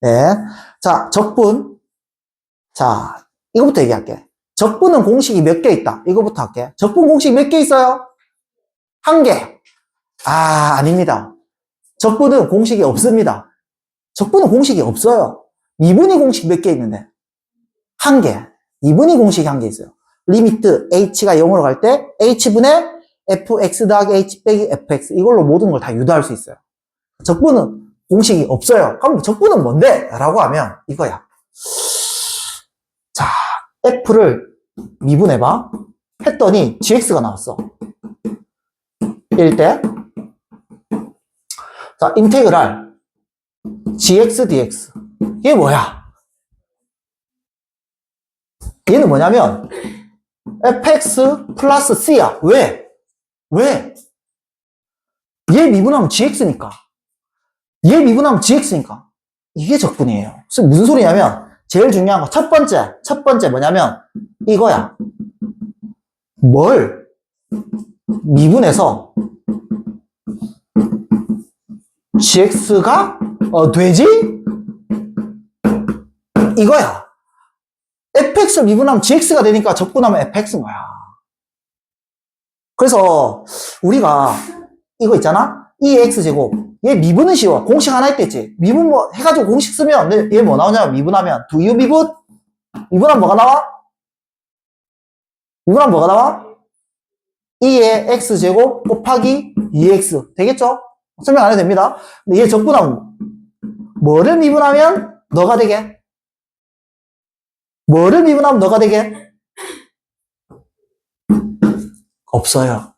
네. 자, 적분. 자, 이거부터 얘기할게. 적분은 공식이 몇 개 있다. 이거부터 할게. 적분 공식 몇 개 있어요? 한 개. 아, 아닙니다. 적분은 공식이 없습니다. 적분은 공식이 없어요. 미분위 공식 몇 개 있는데? 한 개. 미분위 공식이 한 개 있어요. 리미트 h가 0으로 갈 때 h분의 fx 더하기 h 빼기 fx 이걸로 모든 걸 다 유도할 수 있어요. 적분은 공식이 없어요. 그럼 적분은 뭔데? 라고 하면 이거야. 자, f를 미분해봐. 했더니 gx가 나왔어. 1대 자, 인테그랄 gx dx 이게 뭐야? 얘는 뭐냐면 fx 플러스 c야. 왜? 왜? 얘 미분하면 gx니까. 얘 미분하면 gx니까. 이게 적분이에요. 그래서 무슨 소리냐면 제일 중요한 거 첫 번째, 첫 번째 뭐냐면 이거야. 뭘 미분해서 gx가 어, 되지? 이거야. fx를 미분하면 gx가 되니까 적분하면 fx인 거야. 그래서 우리가 이거 있잖아? 2x제곱. 얘 미분은 쉬워. 공식 하나 있겠지. 미분 뭐 해가지고 공식 쓰면 얘 뭐 나오냐면 미분하면 두유 미분? 미분하면 뭐가 나와? 미분하면 뭐가 나와? 2의 x제곱 곱하기 2x. 되겠죠? 설명 안 해도 됩니다. 근데 얘 적분하면 뭐를 미분하면 너가 되게? 뭐를 미분하면 너가 되게? 없어요.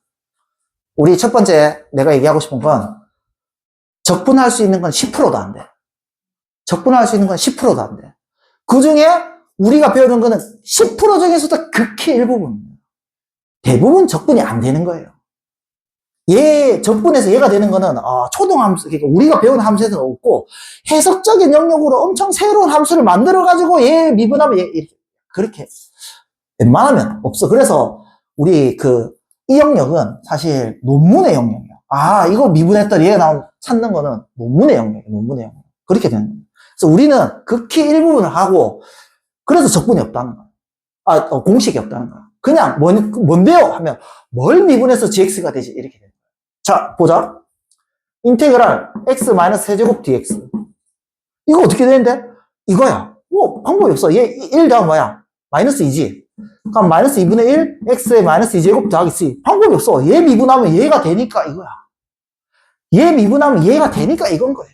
우리 첫 번째 내가 얘기하고 싶은 건 적분할 수 있는 건 10%도 안 돼. 적분할 수 있는 건 10%도 안 돼. 그 중에 우리가 배우는 거는 10% 중에서도 극히 일부분. 대부분 적분이 안 되는 거예요. 얘 적분해서 얘가 되는 거는 어, 초동함수, 그러니까 우리가 배우는 함수에서는 없고 해석적인 영역으로 엄청 새로운 함수를 만들어 가지고 얘 미분하면 얘 이렇게 그렇게 웬만하면 없어. 그래서 우리 그 이 영역은 사실 논문의 영역이야. 아 이거 미분했더니 얘가 나온 찾는 거는 논문의 영역이야. 논문의 영역. 그렇게 되는 거야. 그래서 우리는 극히 일부분을 하고 그래서 적분이 없다는 거야. 아 어, 공식이 없다는 거야. 그냥 뭔, 뭔데요? 하면 뭘 미분해서 gx가 되지? 이렇게 되는 거야. 자, 보자. 인테그랄 x-세제곱 dx. 이거 어떻게 되는데? 이거야. 뭐, 방법이 없어. 얘 1 다음 뭐야? 마이너스 2지. 그럼 마이너스 2분의 1, x의 마이너스 2제곱 더하기 c. 방법이 없어. 얘 미분하면 얘가 되니까 이거야. 얘 미분하면 얘가 되니까 이건 거예요.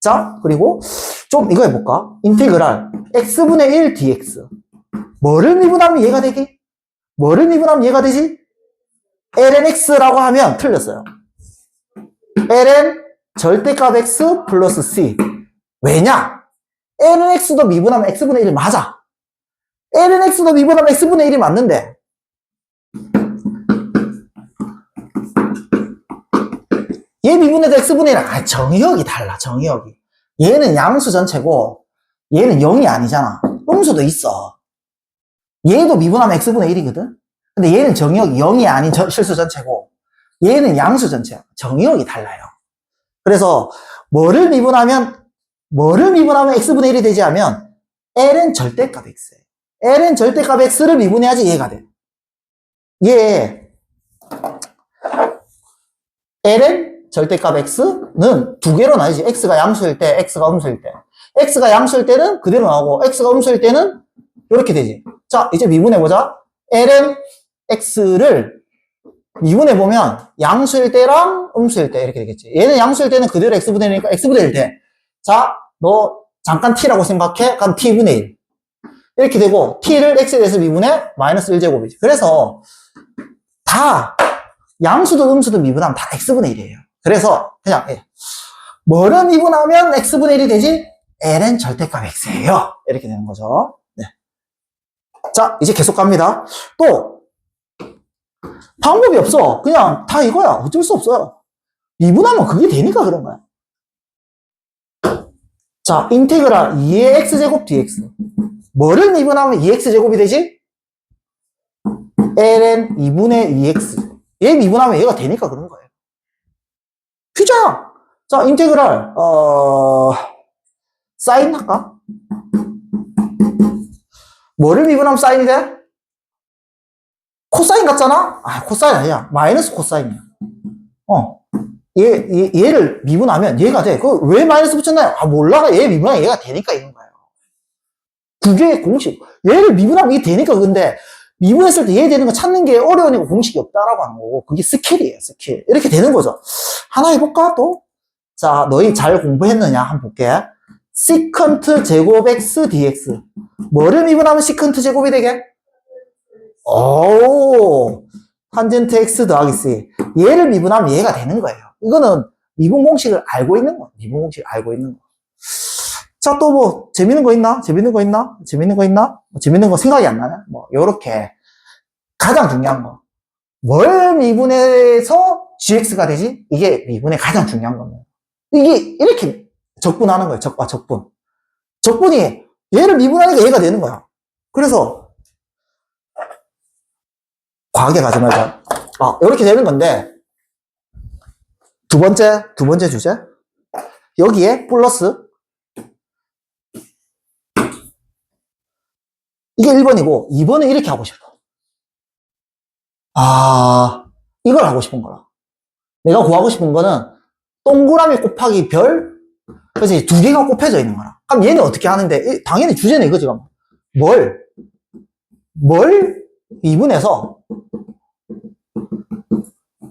자, 그리고 좀 이거 해볼까? 인테그랄 x분의 1 dx. 뭐를 미분하면 얘가 되기? 뭐를 미분하면 얘가 되지? lnx라고 하면 틀렸어요. ln 절대값 x 플러스 c. 왜냐? lnx도 미분하면 x분의 1 맞아. Lnx도 미분하면 x분의 1이 맞는데. 얘 미분해도 x분의 1은 아, 정의역이 달라 정의역이. 얘는 양수 전체고 얘는 0이 아니잖아. 음수도 있어. 얘도 미분하면 x분의 1이거든? 근데 얘는 정의역이 0이 아닌 저- 실수 전체고 얘는 양수 전체야. 정의역이 달라요. 그래서 뭐를 미분하면 뭐를 미분하면 x분의 1이 되지 하면 l은 절대값 x예요 l은 절대값 x를 미분해야지 얘가 돼 얘 l은 절대값 x는 두 개로 나뉘지. x가 양수일 때, x가 음수일 때. x가 양수일 때는 그대로 나오고, x가 음수일 때는 이렇게 되지. 자, 이제 미분해보자. ln x를 미분해보면 양수일 때랑 음수일 때 이렇게 되겠지. 얘는 양수일 때는 그대로 x분의 1이니까 x분의 1 돼. 자, 너 잠깐 t라고 생각해. 그럼 t분의 1. 이렇게 되고, t를 x에 대해서 미분해 마이너스 1제곱이지. 그래서 다 양수도 음수도 미분하면 다 x분의 1이에요. 그래서 그냥 예. 뭐를 미분하면 x분의 1이 되지? l은 절대값 x예요. 이렇게 되는 거죠. 네. 자, 이제 계속 갑니다. 또 방법이 없어. 그냥 다 이거야. 어쩔 수 없어요. 미분하면 그게 되니까 그런 거야. 자, 인테그랄 2의 x제곱 dx. 뭐를 미분하면 2x제곱이 되지? ln 2분의 2x. 얘 미분하면 얘가 되니까 그런 거예요. 퀴즈야! 자, 인테그랄, 어, 사인 할까? 뭐를 미분하면 사인이 돼? 코사인 같잖아? 아, 코사인 아니야. 마이너스 코사인이야. 어. 얘, 얘, 얘를 미분하면 얘가 돼. 그 왜 마이너스 붙였나요? 아, 몰라. 얘 미분하면 얘가 되니까 이런 거예요. 그게 공식. 얘를 미분하면 이게 되니까 근데 미분했을 때 얘 되는 거 찾는 게 어려우니까 공식이 없다라고 하는 거고 그게 스킬이에요, 스킬. 이렇게 되는 거죠. 하나 해볼까, 또? 자, 너희 잘 공부했느냐? 한번 볼게. 시컨트 제곱 x dx. 뭐를 미분하면 시컨트 제곱이 되게? 오, 탄젠트 x 더하기 c. 얘를 미분하면 얘가 되는 거예요. 이거는 미분 공식을 알고 있는 거. 미분 공식을 알고 있는 거. 자, 또 뭐, 재밌는 거 있나? 재밌는 거 있나? 재밌는 거 있나? 뭐 재밌는 거 생각이 안 나냐? 뭐, 요렇게. 가장 중요한 거. 뭘 미분해서 gx가 되지? 이게 미분의 가장 중요한 겁니다. 이게 이렇게 적분하는 거예요. 적과 적분. 적분이 얘를 미분하니까 얘가 되는 거야. 그래서 과하게 가지 말자. 아, 이렇게 되는 건데 두 번째 두 번째 주제 여기에 플러스 이게 1번이고 2번은 이렇게 하고 싶어. 아, 이걸 하고 싶은 거라. 내가 구하고 싶은 거는 동그라미 곱하기 별 그래서 이두 개가 곱해져 있는 거라. 그럼 얘는 어떻게 하는데? 이- 당연히 주제는 이거지. 그럼. 뭘? 뭘 미분해서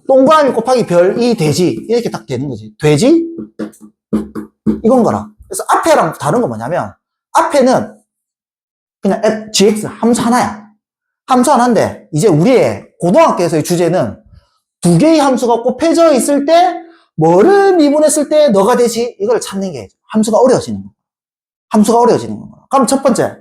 동그라미 곱하기 별이 되지. 이렇게 딱 되는 거지. 되지? 이건 거라. 그래서 앞에랑 다른 건 뭐냐면 앞에는 그냥 f, gx 함수 하나야. 함수 하나인데 이제 우리의 고등학교에서의 주제는 두 개의 함수가 곱해져 있을 때 뭐를 미분했을 때 너가 되지? 이걸 찾는 게 함수가 어려워지는 거야. 함수가 어려워지는 거야. 그럼 첫 번째,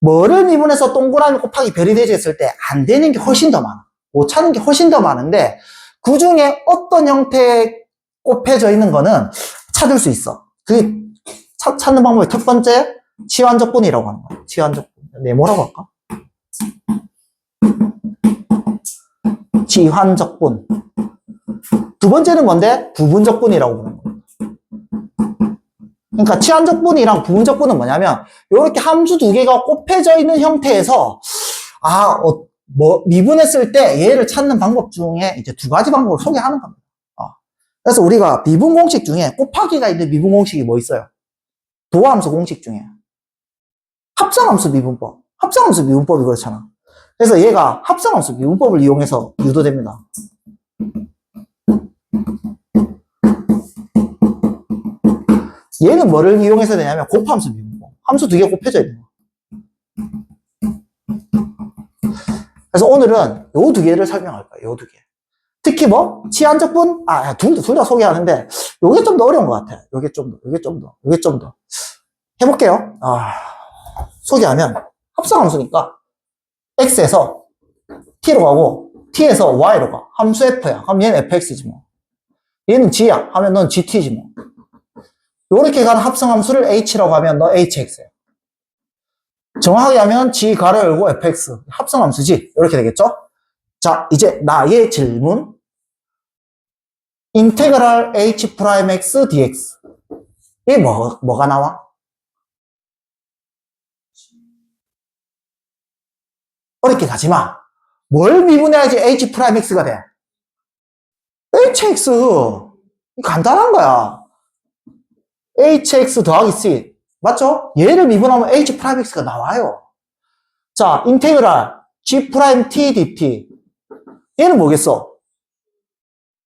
뭐를 미분해서 동그라미 곱하기 별이 되지 했을 때 안 되는 게 훨씬 더 많아. 못 찾는 게 훨씬 더 많은데 그 중에 어떤 형태에 곱해져 있는 거는 찾을 수 있어. 그게 찾, 찾는 방법이 첫 번째, 치환적분이라고 하는 거야. 치환적분. 네, 뭐라고 할까? 치환적분. 두 번째는 뭔데? 부분적분이라고 부르는 거예요. 그러니까 치환적분이랑 부분적분은 뭐냐면 이렇게 함수 두 개가 곱해져 있는 형태에서 아, 어, 뭐 미분했을 때 얘를 찾는 방법 중에 이제 두 가지 방법을 소개하는 겁니다. 어. 그래서 우리가 미분 공식 중에 곱하기가 있는 미분 공식이 뭐 있어요? 도함수 공식 중에 합성함수 미분법. 합성함수 미분법이 그렇잖아. 그래서 얘가 합성함수 미분법을 이용해서 유도됩니다. 얘는 뭐를 이용해서 되냐면 곱함수 미분법. 함수 두 개 곱해져 있는 거. 그래서 오늘은 요 두 개를 설명할 거예요. 요 두 개. 특히 뭐 치안적분 아, 둘, 둘 다 소개하는데 요게 좀 더 어려운 것 같아. 요게 좀 더, 요게 좀 더, 요게 좀 더. 해볼게요. 아, 소개하면 합성함수니까 x에서 t로 가고 t에서 y로 가. 함수 f야. 그럼 얘는 fx지 뭐. 얘는 g야. 하면 넌 gt지 뭐. 요렇게 가는 합성함수를 h라고 하면 너 hx야. 정확하게 하면 g 가로 열고 fx 합성함수지. 이렇게 되겠죠? 자, 이제 나의 질문. 인테그랄 h 프라임 x dx. 이게 뭐, 뭐가 나와? 어렵게 가지 마. 뭘 미분해야지 h 프라임 x가 돼? hx. 간단한 거야. hx 더하기 c. 맞죠? 얘를 미분하면 h 프라임 x가 나와요. 자, 인테그랄 g 프라임 t dt. 얘는 뭐겠어?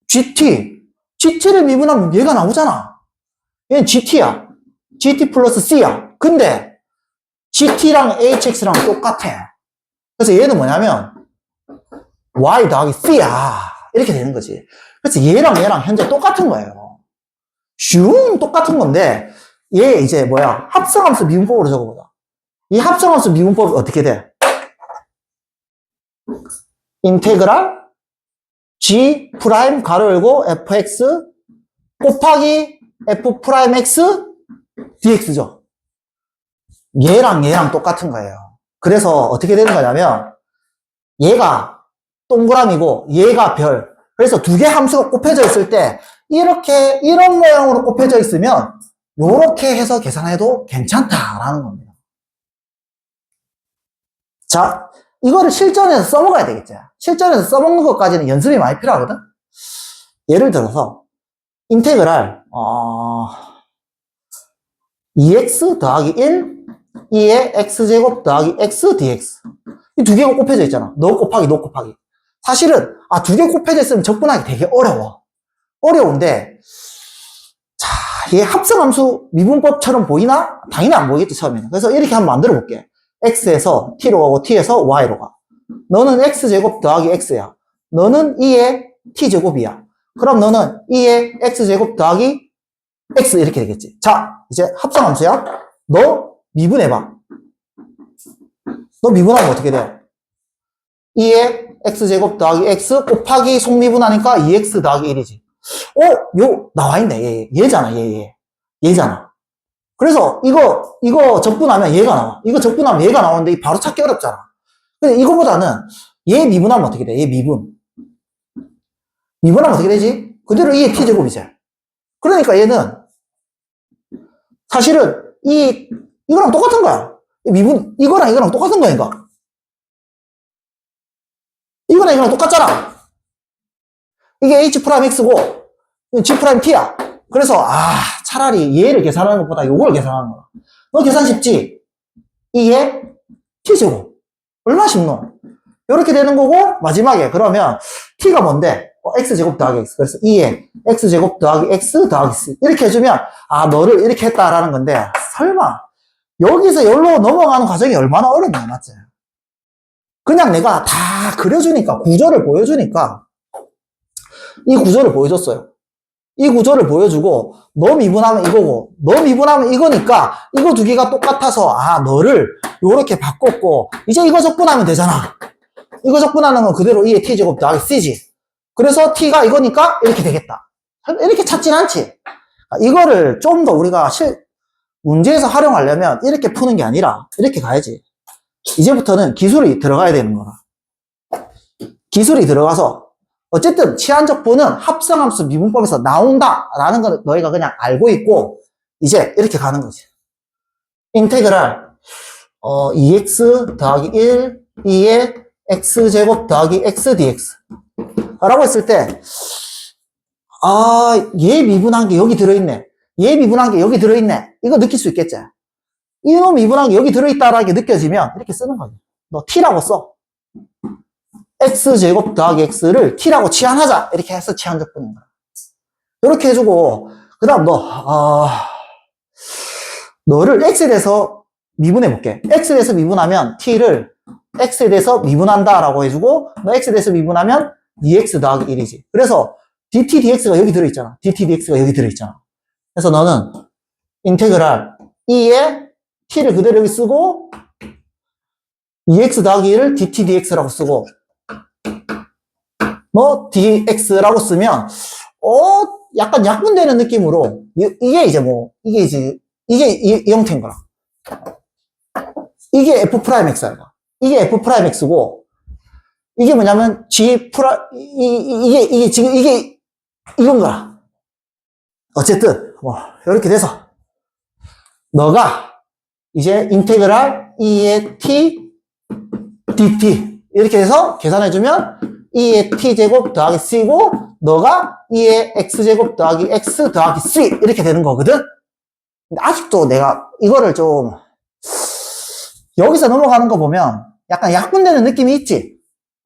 gt. gt를 미분하면 얘가 나오잖아. 얘는 gt야. gt 플러스 c야. 근데 gt랑 hx랑 똑같아. 그래서 얘는 뭐냐면 y 더하기 c야. 이렇게 되는 거지. 그래서 얘랑 얘랑 현재 똑같은 거예요. 슝 똑같은 건데 얘 이제 뭐야 합성함수 미분법으로 적어보자. 이 합성함수 미분법이 어떻게 돼? 인테그랄 g 프라임 가로 열고 fx 곱하기 f 프라임 x dx죠. 얘랑 얘랑 똑같은 거예요. 그래서 어떻게 되는 거냐면 얘가 동그라미고 얘가 별. 그래서 두 개 함수가 곱해져 있을 때 이렇게 이런 모양으로 곱해져 있으면 요렇게 해서 계산해도 괜찮다라는 겁니다. 자, 이거를 실전에서 써먹어야 되겠죠. 실전에서 써먹는 것까지는 연습이 많이 필요하거든? 예를 들어서, 인테그랄, 어, 2x 더하기 1, 2의 x제곱 더하기 x dx. 이 두 개가 곱해져 있잖아. 너 곱하기 너 곱하기. 사실은, 아, 두 개 곱해져 있으면 접근하기 되게 어려워. 어려운데, 자, 얘 합성함수 미분법처럼 보이나? 당연히 안 보이겠지, 처음에는. 그래서 이렇게 한번 만들어 볼게. x에서 t로 가고 t에서 y로 가. 너는 x제곱 더하기 x야. 너는 2의 t제곱이야. 그럼 너는 2의 x제곱 더하기 x 이렇게 되겠지. 자, 이제 합성함수야. 너 미분해봐. 너 미분하면 어떻게 돼? 2의 x제곱 더하기 x 곱하기 속미분하니까 2x 더하기 1이지. 어? 요, 나와있네. 얘, 얘. 얘잖아, 얘, 얘. 얘잖아. 그래서 이거, 이거 적분하면 얘가 나와. 이거 적분하면 얘가 나오는데 이 바로 찾기 어렵잖아. 근데 이거보다는 얘 미분하면 어떻게 돼? 얘 미분. 미분하면 어떻게 되지? 그대로 2의 t제곱이지. 그러니까 얘는 사실은 이, 이거랑 똑같은 거야. 이 미분, 이거랑 이거랑 똑같은 거니까. 이거랑 이거랑 똑같잖아. 이게 h 프라임 x고, g 프라임 t야. 그래서, 아, 차라리 얘를 계산하는 것보다 요걸 계산하는 거야. 너 계산 쉽지? 이게 t제곱. 얼마나 쉽노? 이렇게 되는 거고, 마지막에, 그러면, t가 뭔데? 어, x제곱 더하기 x. 그래서 2에 x제곱 더하기 x 더하기 c. 이렇게 해주면, 아, 너를 이렇게 했다라는 건데, 설마, 여기서 여기로 넘어가는 과정이 얼마나 어렵냐, 맞지? 그냥 내가 다 그려주니까, 구조를 보여주니까, 이 구조를 보여줬어요. 이 구조를 보여주고, 너 미분하면 이거고, 너 미분하면 이거니까, 이거 두 개가 똑같아서, 아, 너를 요렇게 바꿨고, 이제 이거 적분하면 되잖아. 이거 적분하는 건 그대로 2의 t제곱 더하기 c지. 그래서 t가 이거니까 이렇게 되겠다. 이렇게 찾진 않지. 아, 이거를 좀 더 우리가 실, 문제에서 활용하려면 이렇게 푸는 게 아니라 이렇게 가야지. 이제부터는 기술이 들어가야 되는 거야. 기술이 들어가서 어쨌든 치안적분은 합성함수 미분법에서 나온다라는 걸 너희가 그냥 알고 있고 이제 이렇게 가는 거지. 인테그랄 어, 2x 더하기 1, 2의 x제곱 더하기 x dx 라고 했을 때 아, 얘 미분한 게 여기 들어있네. 얘 미분한 게 여기 들어있네. 이거 느낄 수 있겠지? 이놈 미분한 게 여기 들어있다라는 게 느껴지면 이렇게 쓰는 거지. 너 t라고 써. x제곱 더하기 x를 t라고 치환하자. 이렇게 해서 치환 적분인 거야. 이렇게 해주고 그 다음 너 아, 너를 x에 대해서 미분해 볼게. x에 대해서 미분하면 t를 x에 대해서 미분한다 라고 해주고 너 x에 대해서 미분하면 2x 더하기 1이지. 그래서 dt dx가 여기 들어있잖아. dt dx가 여기 들어있잖아. 그래서 너는 인테그랄 2에 t를 그대로 여기 쓰고 2x 더하기 1을 dt dx라고 쓰고 뭐 dx라고 쓰면 어 약간 약분되는 느낌으로 이- 이게 이제 뭐 이게 이제 이게 이, 이 형태인 거야. 이게 f 프라임 x야. 이게 f 프라임 x고 이게 뭐냐면 g 프라 이, 이- 이게 이게 지금 이게 이건 거야. 어쨌든 뭐 이렇게 돼서 너가 이제 인테그랄 2의 t dt 이렇게 해서 계산해주면 2의 t제곱 더하기 c고 너가 2의 x제곱 더하기 x 더하기 c 이렇게 되는 거거든. 근데 아직도 내가 이거를 좀 여기서 넘어가는 거 보면 약간 약분되는 느낌이 있지?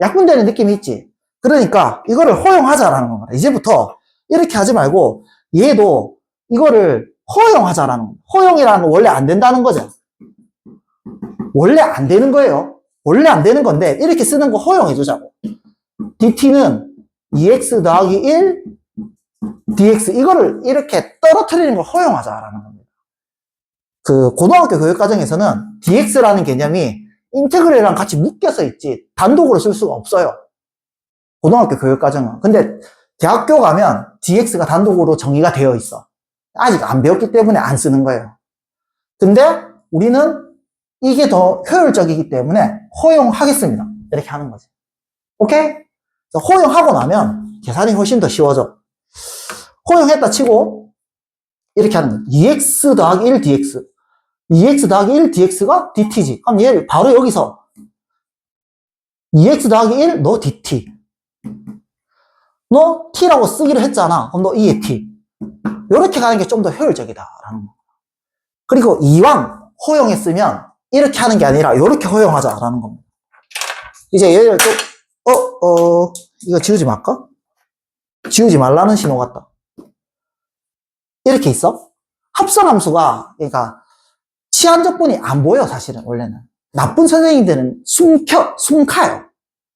약분되는 느낌이 있지? 그러니까 이거를 허용하자라는 겁니다 이제부터 이렇게 하지 말고 얘도 이거를 허용하자라는 겁니다 허용이라는 건 원래 안 된다는 거죠 원래 안 되는 거예요. 원래 안 되는 건데 이렇게 쓰는 거 허용해 주자고. dt는 2x 더하기 1 dx 이거를 이렇게 떨어뜨리는 걸 허용하자라는 겁니다. 그 고등학교 교육 과정에서는 dx라는 개념이 인테그레랑 같이 묶여서 있지 단독으로 쓸 수가 없어요. 고등학교 교육 과정은. 근데 대학교 가면 dx가 단독으로 정의가 되어 있어. 아직 안 배웠기 때문에 안 쓰는 거예요. 근데 우리는 이게 더 효율적이기 때문에 허용하겠습니다. 이렇게 하는 거지. 오케이? 허용하고 나면 계산이 훨씬 더 쉬워져. 허용했다 치고 이렇게 하는 거야. 2x 더하기 1 dx. 2x 더하기 1 dx가 dt지. 그럼 얘 바로 여기서 2x 더하기 1, 너 dt. 너 t라고 쓰기로 했잖아. 그럼 너 2의 t. 이렇게 가는 게 좀 더 효율적이다라는 거. 그리고 이왕 허용했으면 이렇게 하는 게 아니라 이렇게 허용하자라는 겁니다. 이제 얘를 또, 어, 어, 이거 지우지 말까? 지우지 말라는 신호 같다. 이렇게 있어? 합성함수가, 그러니까, 치안적분이 안 보여, 사실은, 원래는. 나쁜 선생님들은 숨겨, 숨가요.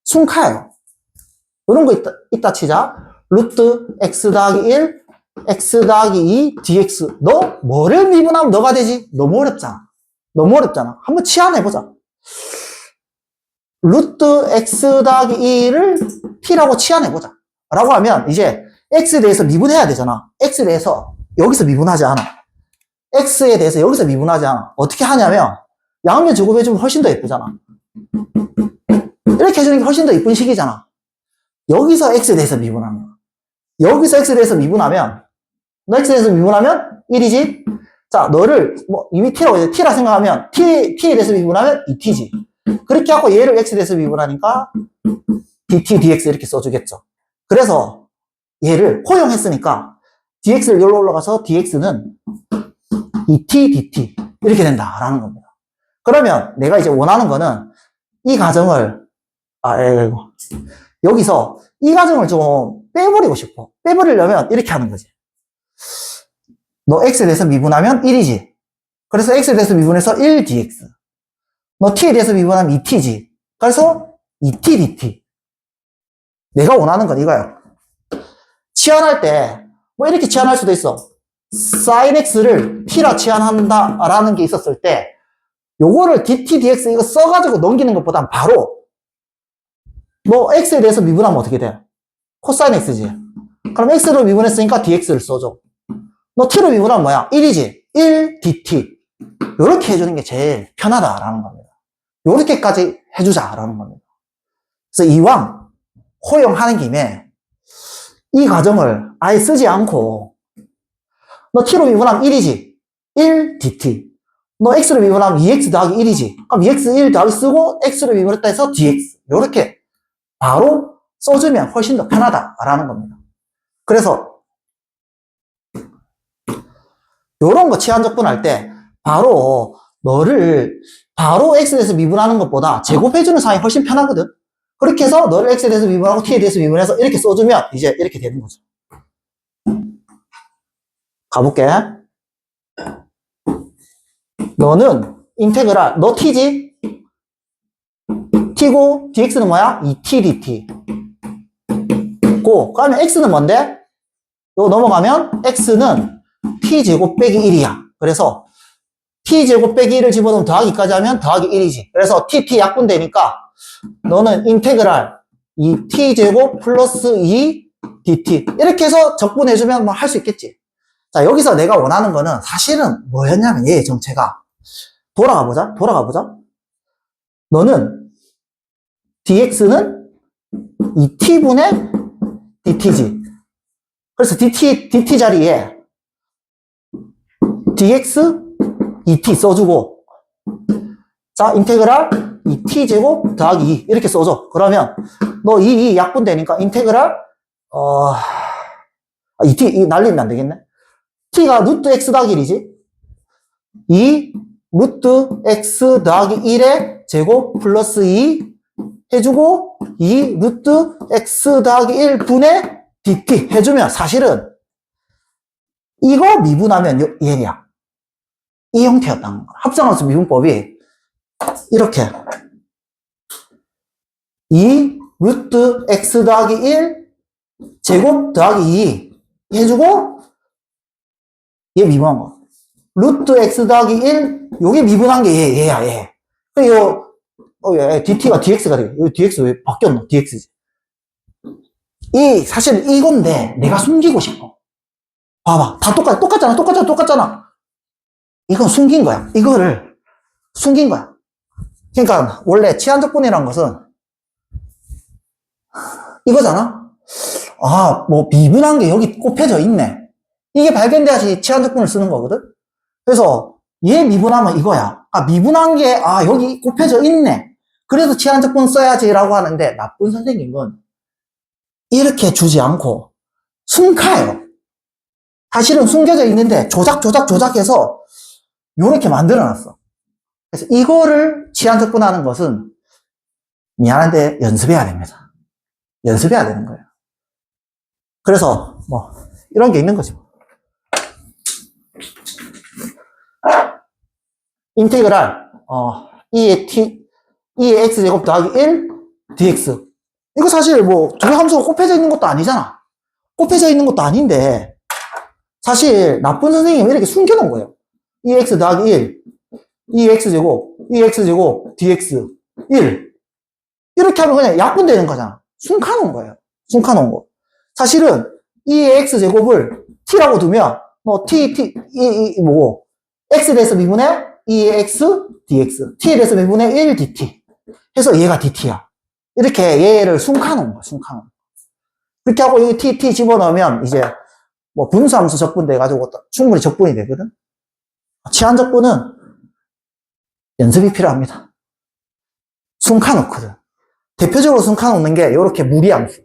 숨가요. 이런 거 있다, 있다 치자. 루트 x 더하기 1, x 더하기 2, dx. 너 뭐를 미분하면 너가 되지? 너무 어렵잖아. 너무 어렵잖아. 한번 치환해보자. 루트 x 더하기 2를 t라고 치환해보자. 라고 하면 이제 x에 대해서 미분해야 되잖아. x에 대해서 여기서 미분하지 않아. x에 대해서 여기서 미분하지 않아. 어떻게 하냐면 양면 제곱해주면 훨씬 더 예쁘잖아. 이렇게 해주는 게 훨씬 더 예쁜 식이잖아. 여기서 x에 대해서 미분하는 거야. 여기서 x에 대해서 미분하면 너 x에 대해서 미분하면 1이지? 자, 너를 뭐 이미 t라고 해 t라 생각하면 t, t에 대해서 미분하면 2t지. 그렇게 하고 얘를 x에 대해서 미분하니까 dt, dx 이렇게 써주겠죠. 그래서 얘를 허용했으니까 dx를 여기로 올라가서 dx는 2t, dt 이렇게 된다라는 겁니다. 그러면 내가 이제 원하는 거는 이 가정을 아, 아이고 여기서 이 가정을 좀 빼버리고 싶어. 빼버리려면 이렇게 하는 거지. 너 x에 대해서 미분하면 1이지. 그래서 x에 대해서 미분해서 1dx. 너 t에 대해서 미분하면 2t지. 그래서 2t dt. 내가 원하는 건 이거야. 치환할 때, 뭐 이렇게 치환할 수도 있어. sin x를 t라 치환한다라는 게 있었을 때, 요거를 dt, dx 이거 써가지고 넘기는 것보단 바로, 뭐 x에 대해서 미분하면 어떻게 돼? 코사인 x지. 그럼 x로 미분했으니까 dx를 써줘. 너 t로 미분하면 뭐야? 1이지. 1 dt. 요렇게 해주는 게 제일 편하다라는 겁니다. 요렇게까지 해주자라는 겁니다. 그래서 이왕 허용하는 김에 이 과정을 아예 쓰지 않고 너 t로 미분하면 1이지. 1 dt. 너 x로 미분하면 2x 더하기 1이지. 그럼 2x 1 더하기 쓰고 x로 미분했다 해서 dx. 요렇게 바로 써주면 훨씬 더 편하다라는 겁니다. 그래서 요런 거 치환 적분 할 때 바로 너를 바로 x에 대해서 미분하는 것보다 제곱해주는 상황이 훨씬 편하거든. 그렇게 해서 너를 x에 대해서 미분하고 t에 대해서 미분해서 이렇게 써주면 이제 이렇게 되는 거죠. 가볼게. 너는 인테그랄, 너 t지? t고 dx는 뭐야? 2t dt. 고, 그러면 x는 뭔데? 요 넘어가면 x는 t제곱 빼기 1이야. 그래서 t제곱 빼기 1을 집어넣으면 더하기까지 하면 더하기 1이지. 그래서 tt 약분 되니까 너는 인테그랄 이 t제곱 플러스 2 dt 이렇게 해서 적분해주면 뭐 할 수 있겠지. 자 여기서 내가 원하는 거는 사실은 뭐였냐면 얘의 정체가 돌아가 보자. 돌아가 보자. 너는 dx는 이 t분의 dt지. 그래서 dt, dt 자리에 dx 2t 써주고 자 인테그랄 2t 제곱 더하기 2 이렇게 써줘. 그러면 너 이, 이 약분 되니까 인테그랄 어 2t 이 날리면 안 되겠네. t가 루트 x 더하기 1이지. 2 루트 x 더하기 1의 제곱 플러스 2 해주고 2 루트 x 더하기 1분의 dt 해주면 사실은 이거 미분하면 요- 얘야. 이 형태였다는 거야. 합성함수 미분법이 이렇게 2 루트 x 더하기 1 제곱 더하기 2 해주고 얘 미분한 거. 루트 x 더하기 1 요게 미분한 게 얘, 얘야 얘. 그래 요 어, 얘, dt가 dx가 돼. 여기 dx 왜 바뀌었노? dx지. 이 사실 이건데 내가 숨기고 싶어. 봐봐. 다 똑같, 똑같잖아. 똑같잖아. 똑같잖아. 이건 숨긴 거야. 이거를 숨긴 거야. 그러니까 원래 치안적분이라는 것은 이거잖아. 아, 뭐 미분한 게 여기 꼽혀져 있네. 이게 발견돼야지 치환적분을 쓰는 거거든? 그래서 얘 미분하면 이거야. 아, 미분한 게, 아, 여기 곱해져 있네. 그래서 치환적분 써야지라고 하는데, 나쁜 선생님은 이렇게 주지 않고 숨가요. 사실은 숨겨져 있는데 조작, 조작, 조작해서 이렇게 만들어 놨어. 그래서 이거를 치환적분하는 것은 미안한데 연습해야 됩니다. 연습해야 되는 거예요. 그래서 뭐 이런 게 있는 거죠. 인테그랄 어, 2의 t 2의 x 제곱 더하기 1 dx 이거 사실 뭐 두 개 함수가 곱해져 있는 것도 아니잖아. 곱해져 있는 것도 아닌데 사실 나쁜 선생님은 이렇게 숨겨놓은 거예요. 2x 더하기 1 2x 제곱 2x 제곱 dx 1 이렇게 하면 그냥 약분되는 거잖아. 숨가놓은 거예요. 숨가놓은 거. 사실은 이 x 제곱을 t라고 두면 뭐 t t 이, 이 뭐고 x 대해서 미분해 2x dx t에 대해서 미분해 1 dt 해서 얘가 dt야. 이렇게 얘를 숨가놓은 거야. 숨가놓은 거. 그렇게 하고 여기 t t 집어넣으면 이제 뭐 분수함수 적분돼 가지고 충분히 적분이 되거든. 치환 적분은 연습이 필요합니다. 숨가놓거든. 대표적으로 숨가놓는 게 이렇게 무리함수.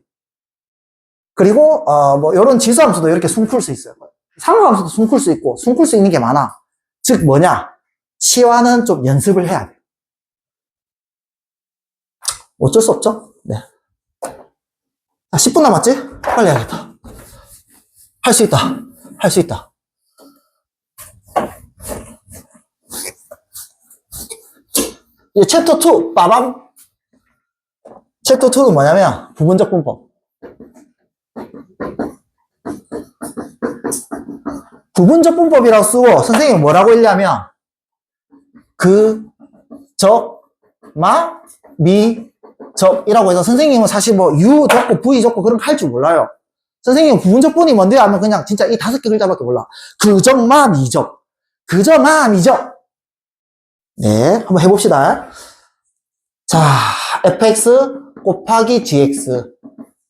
그리고 어, 뭐 이런 지수함수도 이렇게 숨풀 수 있어요. 상호함수도 숨풀 수 있고 숨풀 수 있는 게 많아. 즉 뭐냐? 치환은 좀 연습을 해야 돼. 어쩔 수 없죠? 네. 아, 10분 남았지? 빨리 해야겠다. 할 수 있다. 할 수 있다. 이제 챕터 2, 빠밤. 챕터 2는 뭐냐면, 부분적 분법. 부분적 분법이라고 쓰고, 선생님이 뭐라고 했냐면, 그, 적, 마, 미, 적이라고 해서 선생님은 사실 뭐 U 적고 V 적고 그런 거 할 줄 몰라요. 선생님은 부분적 분이 뭔데 하면 그냥 진짜 이 다섯 개 글자밖에 몰라. 그적, 마, 미적. 그저, 마, 미적. 네, 한번 해봅시다. 자, fx 곱하기 gx.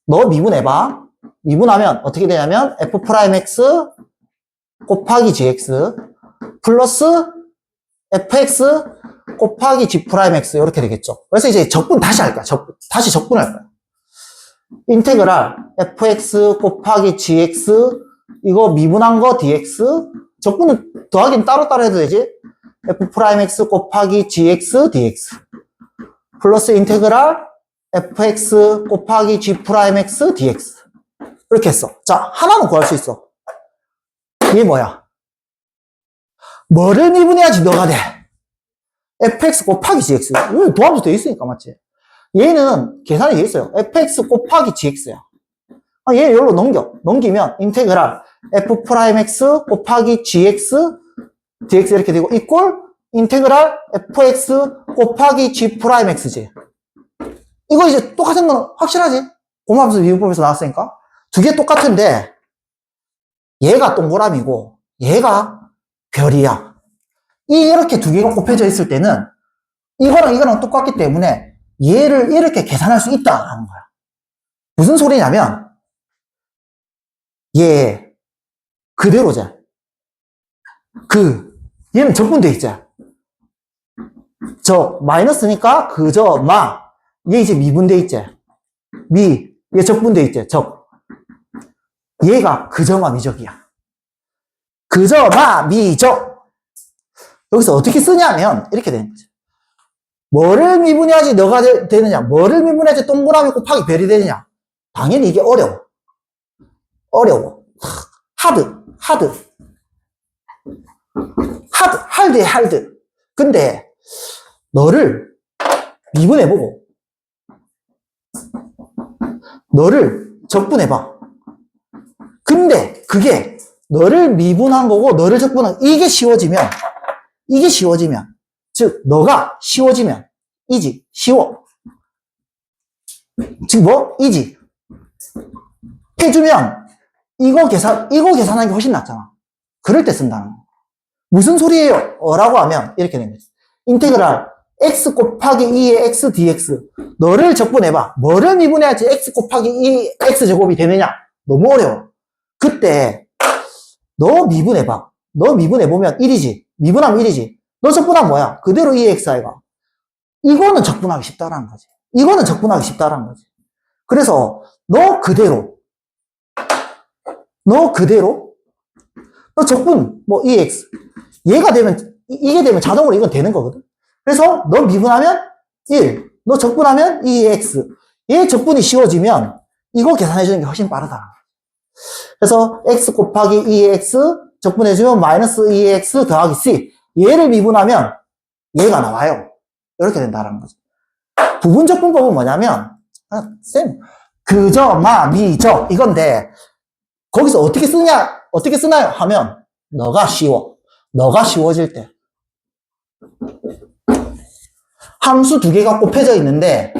너 미분해봐. 미분하면 어떻게 되냐면 f'x 곱하기 gx 플러스 fx 곱하기 g'x 이렇게 되겠죠. 그래서 이제 적분 다시 할 거야. 적, 다시 적분할 거야. 인테그랄 fx 곱하기 gx 이거 미분한 거 dx 적분은 더하기는 따로따로 해도 되지. F'x 곱하기 gx dx 플러스 인테그랄 fx 곱하기 g'x dx 이렇게 했어. 자, 하나는 구할 수 있어. 이게 뭐야? 뭐를 미분해야지 너가 돼? fx 곱하기 gx. 이거 도함수 돼 있으니까, 맞지? 얘는 계산이 돼 있어요. fx 곱하기 gx야. 아, 얘 여기로 넘겨. 넘기면 인테그랄 f'x 곱하기 gx dx 이렇게 되고 이꼴 인테그랄 fx 곱하기 g'x지. 이거 이제 똑같은 건 확실하지? 고마함수 미분법에서 나왔으니까. 두 개 똑같은데 얘가 동그라미고 얘가 별이야. 이 이렇게 두 개가 곱해져 있을 때는 이거랑 이거랑 똑같기 때문에 얘를 이렇게 계산할 수 있다라는 거야. 무슨 소리냐면 얘 그대로자. 그 얘는 적분돼 있자. 저 마이너스니까 그저 마. 얘 이제 미분돼 있지. 미. 얘 적분돼 있지. 적. 얘가 그저마 미적이야. 그저마 미적. 여기서 어떻게 쓰냐면 이렇게 되는 거죠. 뭐를 미분해야지 너가 되, 되느냐? 뭐를 미분해야지 동그라미 곱하기 별이 되느냐? 당연히 이게 어려워. 어려워. 하드, 하드. 하드, 할드에 할드. 근데 너를 미분해보고 너를 적분해봐. 근데 그게 너를 미분한 거고 너를 적분한 이게 쉬워지면 이게 쉬워지면 즉 너가 쉬워지면 이지 쉬워 즉 뭐? 이지 해주면 이거 계산 이거 계산하는 게 훨씬 낫잖아 그럴 때 쓴다는 거 무슨 소리예요? 어라고 하면 이렇게 되는 거지 인테그랄 x 곱하기 2의 x dx 너를 적분해봐 뭐를 미분해야지 x 곱하기 2 x 제곱이 되느냐 너무 어려워 그때 너 미분해봐. 너 미분해보면 1이지. 미분하면 1이지. 너 적분하면 뭐야? 그대로 2xi가. 이거는 적분하기 쉽다라는 거지. 이거는 적분하기 쉽다라는 거지. 그래서 너 그대로 너 그대로 너 적분 뭐 2x 얘가 되면 이- 이게 되면 자동으로 이건 되는 거거든. 그래서 너 미분하면 1, 너 적분하면 2x. 얘 적분이 쉬워지면 이거 계산해 주는 게 훨씬 빠르다. 그래서 x 곱하기 2x 적분해 주면 마이너스 2x 더하기 c. 얘를 미분하면 얘가 나와요. 이렇게 된다는 거죠. 부분 적분법은 뭐냐면 아, 쌤 그저 마 미저 이건데 거기서 어떻게 쓰냐 어떻게 쓰나요? 하면 너가 쉬워. 너가 쉬워질 때. 함수 두 개가 곱해져 있는데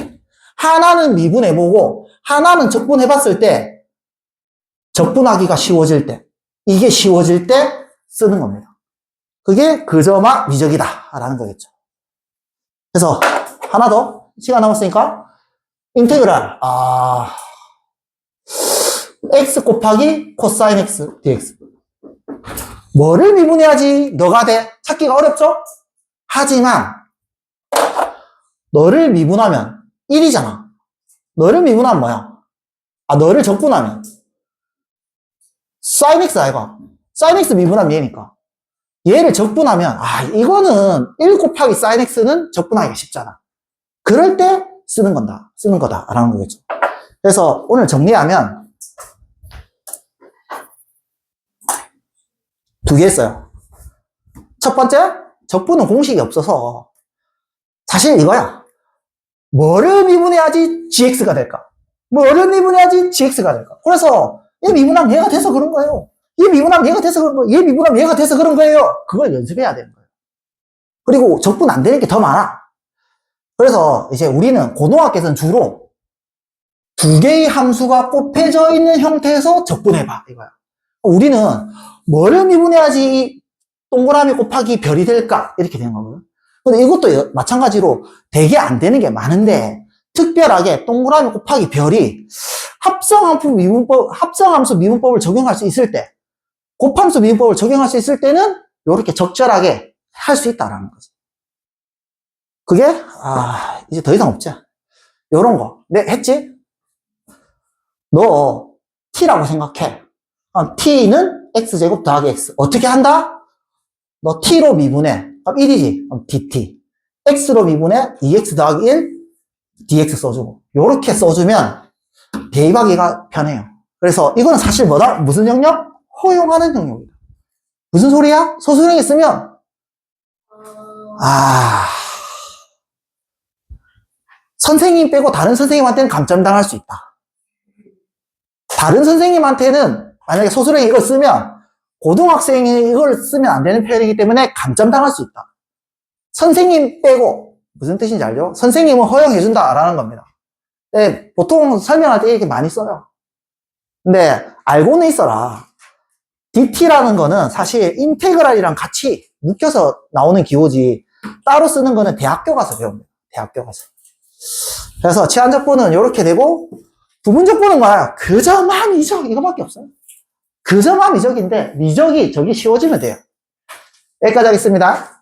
하나는 미분해보고 하나는 적분해봤을 때 적분하기가 쉬워질 때. 이게 쉬워질 때 쓰는 겁니다. 그게 그저마 미적이다 라는 거겠죠. 그래서 하나 더 시간 남았으니까 인테그랄. 아 x 곱하기 코사인 x dx. 뭐를 미분해야지? 너가 돼. 찾기가 어렵죠? 하지만 너를 미분하면 1이잖아. 너를 미분하면 뭐야? 아 너를 적분하면 sin x 아이가 sin x 미분하면 얘니까. 얘를 적분하면 아 이거는 1 곱하기 sin x는 적분하기가 쉽잖아. 그럴 때 쓰는 건다. 쓰는 거다 라는 거겠죠. 그래서 오늘 정리하면 두개 했어요. 첫 번째 적분은 공식이 없어서 사실 이거야. 뭐를 미분해야지 gx가 될까? 뭐를 미분해야지 gx가 될까? 그래서 얘 미분하면 얘가 돼서 그런 거예요. 얘 미분하면 얘가 돼서 그런 거예요. 얘 미분하면 얘가 돼서 그런 거예요. 그걸 연습해야 되는 거예요. 그리고 적분 안 되는 게 더 많아. 그래서 이제 우리는 고등학교에서는 주로 두 개의 함수가 곱해져 있는 형태에서 적분해봐 이거야. 우리는 뭐를 미분해야지 동그라미 곱하기 별이 될까? 이렇게 되는 거거든 근데 이것도 여- 마찬가지로 되게 안 되는 게 많은데 특별하게 동그라미 곱하기 별이 합성함수 미분법 합성함수 미분법을 적용할 수 있을 때 곱함수 미분법을 적용할 수 있을 때는 이렇게 적절하게 할 수 있다라는 거지 그게 아 이제 더 이상 없지 요런 거. 네, 했지? 너 t라고 생각해. 어, t는 x제곱 더하기 x. 어떻게 한다? 너 t로 미분해. 그럼 1이지. 그럼 dt x로 미분해. 2x 더하기 1 dx 써주고. 요렇게 써주면 대입하기가 편해요. 그래서 이거는 사실 뭐다? 무슨 영역? 허용하는 영역이다. 무슨 소리야? 소수령에 쓰면 아 선생님 빼고 다른 선생님한테는 감점 당할 수 있다. 다른 선생님한테는 만약에 소수령에 이걸 쓰면 고등학생이 이걸 쓰면 안 되는 표현이기 때문에 감점당할 수 있다. 선생님 빼고 무슨 뜻인지 알죠? 선생님은 허용해준다 라는 겁니다. 네, 보통 설명할 때 이렇게 많이 써요. 근데 알고는 있어라. DT라는 거는 사실 인테그랄이랑 같이 묶여서 나오는 기호지 따로 쓰는 거는 대학교 가서 배웁니다. 대학교 가서. 그래서 치안적분은 이렇게 되고 부분적분은 뭐야? 그저만 미적 이거밖에 없어요. 그저만 미적인데 미적이 저기 쉬워지면 돼요. 여기까지 하겠습니다.